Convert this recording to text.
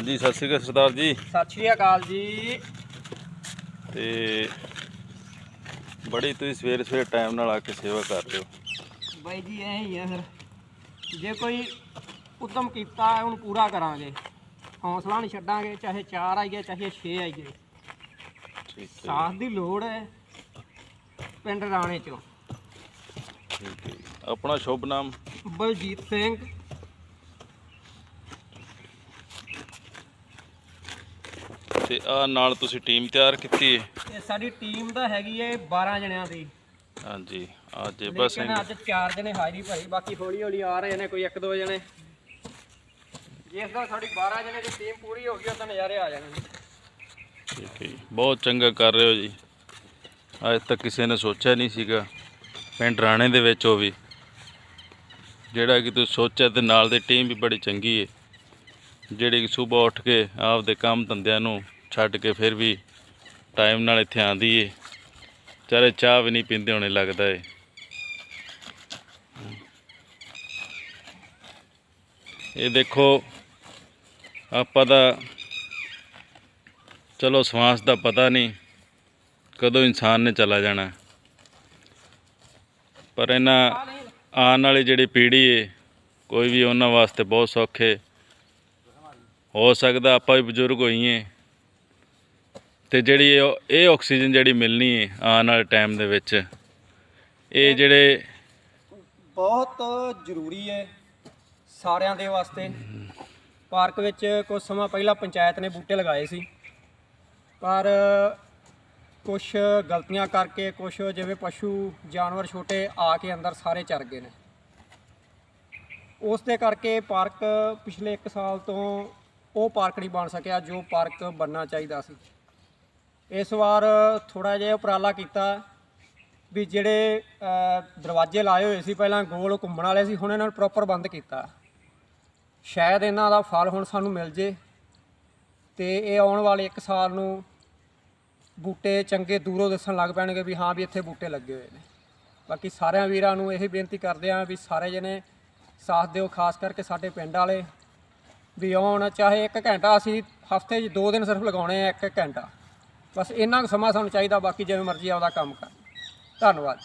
ਹਾਂਜੀ ਸਤਿ ਸ਼੍ਰੀ ਅਕਾਲ ਸਰਦਾਰ ਜੀ। ਸਤਿ ਸ਼੍ਰੀ ਅਕਾਲ ਜੀ। ਤੇ ਬੜੀ ਤੁਸੀਂ ਸਵੇਰੇ ਸਵੇਰੇ ਟਾਈਮ ਨਾਲ ਆ ਕੇ ਸੇਵਾ ਕਰ ਰਹੇ ਹੋ। ਬਾਈ ਜੀ ਐ ਹੀ ਆ ਫਿਰ। ਜੇ ਕੋਈ ਉਦਮ ਕੀਤਾ ਹੈ, ਉਹਨੂੰ ਪੂਰਾ ਕਰਾਂਗੇ। ਹੌਸਲਾ ਨਹੀਂ ਛੱਡਾਂਗੇ ਚਾਹੇ 4 ਆਈਏ ਚਾਹੇ 6 ਆਈਏ। ਠੀਕ ਸਾਥ ਦੀ ਲੋੜ ਹੈ ਪਿੰਡ ਰਾਣੇ ਚੋਂ। ਠੀਕ ਹੈ ਜੀ। ਆਪਣਾ ਸ਼ੁਭ ਨਾਮ? ਬਲਜੀਤ ਸਿੰਘ। ਤੇ ਆ ਨਾਲ ਤੁਸੀਂ ਟੀਮ ਤਿਆਰ ਕੀਤੀ ਹੈ ਇਹ ਸਾਡੀ ਟੀਮ ਦਾ ਹੈਗੀ ਹੈ 12 ਜਣਿਆਂ ਦੀ। ਹਾਂਜੀ ਆ ਜੇਬਾ ਸਿੰਘ ਲੇਕਿਨ ਅੱਜ 4 ਜਣੇ ਹਾਜ਼ਰੀ ਭਰੀ ਬਾਕੀ ਹੌਲੀ ਹੌਲੀ ਆ ਰਹੇ ਨੇ ਕੋਈ ਇੱਕ ਦੋ ਜਣੇ। ਜਿਸ ਦਾ ਸਾਡੀ 12 ਜਣੇ ਦੀ ਟੀਮ ਪੂਰੀ ਹੋ ਗਈ ਉਹ ਤਾਂ ਨਜ਼ਾਰੇ ਆ ਜਾਣਗੇ ਠੀਕ ਹੈ ਜੀ ਬਹੁਤ ਚੰਗਾ ਕਰ ਰਹੇ ਹੋ ਜੀ। ਅੱਜ ਤੱਕ ਕਿਸੇ ਨੇ ਸੋਚਿਆ ਨਹੀਂ ਸੀਗਾ ਪਿੰਡ ਰਾਣੇ ਦੇ ਵਿੱਚ ਉਹ ਵੀ। ਜਿਹੜਾ ਕਿ ਤੁਸੀਂ ਸੋਚਿਆ ਤੇ ਨਾਲ ਦੀ ਟੀਮ ਵੀ ਬੜੀ ਚੰਗੀ ਹੈ ਜਿਹੜੀ ਕਿ ਸਵੇਰ ਉੱਠ ਕੇ ਆਪਦੇ ਕੰਮ ਧੰਦਿਆਂ ਨੂੰ ਛੱਡ ਕੇ ਫਿਰ ਵੀ ਟਾਈਮ ਨਾਲ ਇੱਥੇ ਆਂਦੀ ਏ। ਚਾਰੇ ਚਾਹ ਵੀ ਨਹੀਂ ਪੀਂਦੇ ਹੋਣੇ ਲੱਗਦਾ ਏ। ਇਹ ਦੇਖੋ, ਆਪਾਂ ਦਾ ਚਲੋ ਸਵਾਸ ਦਾ ਪਤਾ ਨਹੀਂ ਕਦੋਂ ਇਨਸਾਨ ਨੇ ਚਲਾ ਜਾਣਾ। ਪਰ ਇਹਨਾਂ ਆਉਣ ਵਾਲੀ ਜਿਹੜੀ ਪੀੜ੍ਹੀ ਏ, ਕੋਈ ਵੀ ਉਹਨਾਂ ਵਾਸਤੇ ਬਹੁਤ ਸੌਖੇ। ਹੋ ਸਕਦਾ ਆਪਾਂ ਵੀ ਬਜ਼ੁਰਗ ਹੋਈਏ। ਤੇ ਜਿਹੜੀ ਇਹ ਇਹ ਆਕਸੀਜਨ ਜਿਹੜੀ ਮਿਲਣੀ ਹੈ ਆਉਣ ਵਾਲੇ ਟਾਈਮ ਦੇ ਵਿੱਚ, ਇਹ ਜਿਹੜੇ ਬਹੁਤ ਜ਼ਰੂਰੀ ਹੈ ਸਾਰਿਆਂ ਦੇ ਵਾਸਤੇ। ਪਾਰਕ ਵਿੱਚ ਕੁਝ ਸਮਾਂ ਪਹਿਲਾਂ ਪੰਚਾਇਤ ਨੇ ਬੂਟੇ ਲਗਾਏ ਸੀ, ਪਰ ਕੁਝ ਗਲਤੀਆਂ ਕਰਕੇ ਕੁਝ ਜਿਵੇਂ ਪਸ਼ੂ, ਜਾਨਵਰ ਛੋਟੇ ਆ ਕੇ ਅੰਦਰ ਸਾਰੇ ਚਰ ਗਏ ਨੇ। ਉਸ ਦੇ ਕਰਕੇ ਪਾਰਕ ਪਿਛਲੇ 1 ਸਾਲ ਤੋਂ ਉਹ ਪਾਰਕ ਨਹੀਂ ਬਣ ਸਕਿਆ ਜੋ ਪਾਰਕ ਬਣਨਾ ਚਾਹੀਦਾ ਸੀ। ਇਸ ਵਾਰ ਥੋੜਾ ਜਿਹਾ ਉਪਰਾਲਾ ਕੀਤਾ ਵੀ ਜਿਹੜੇ ਦਰਵਾਜ਼ੇ ਲਾਏ ਹੋਏ ਸੀ, ਪਹਿਲਾਂ ਗੋਲ ਘੁੰਮਣ ਵਾਲੇ ਸੀ, ਹੁਣ ਇਹਨਾਂ ਨੂੰ ਪ੍ਰੋਪਰ ਬੰਦ ਕੀਤਾ। ਸ਼ਾਇਦ ਇਹਨਾਂ ਦਾ ਫਲ ਹੁਣ ਸਾਨੂੰ ਮਿਲ ਜੇ ਤੇ ਇਹ ਆਉਣ ਵਾਲੇ 1 ਸਾਲ ਨੂੰ ਬੂਟੇ ਚੰਗੇ ਦੂਰੋਂ ਦਿਸਣ ਲੱਗ ਪੈਣਗੇ ਵੀ ਹਾਂ ਵੀ ਇੱਥੇ ਬੂਟੇ ਲੱਗੇ ਹੋਏ ਨੇ। ਬਾਕੀ ਸਾਰਿਆਂ ਵੀਰਾਂ ਨੂੰ ਇਹ ਬੇਨਤੀ ਕਰਦੇ ਆਂ ਵੀ ਸਾਰੇ ਜਣੇ ਸਾਥ ਦਿਓ, ਖਾਸ ਕਰਕੇ ਸਾਡੇ ਪਿੰਡ ਵਾਲੇ, ਵੀ ਆਉਣ ਚਾਹੇ 1 ਘੰਟਾ ਅਸੀਂ ਹਫ਼ਤੇ 'ਚ 2 ਦਿਨ ਸਿਰਫ ਲਗਾਉਣੇ ਆ 1 ਘੰਟਾ। ਬਸ ਇੰਨਾ ਕੁ ਸਮਾਂ ਸਾਨੂੰ ਚਾਹੀਦਾ ਬਾਕੀ ਜਿਵੇਂ ਮਰਜ਼ੀ ਆਪਦਾ ਕੰਮ ਕਰ। ਧੰਨਵਾਦ।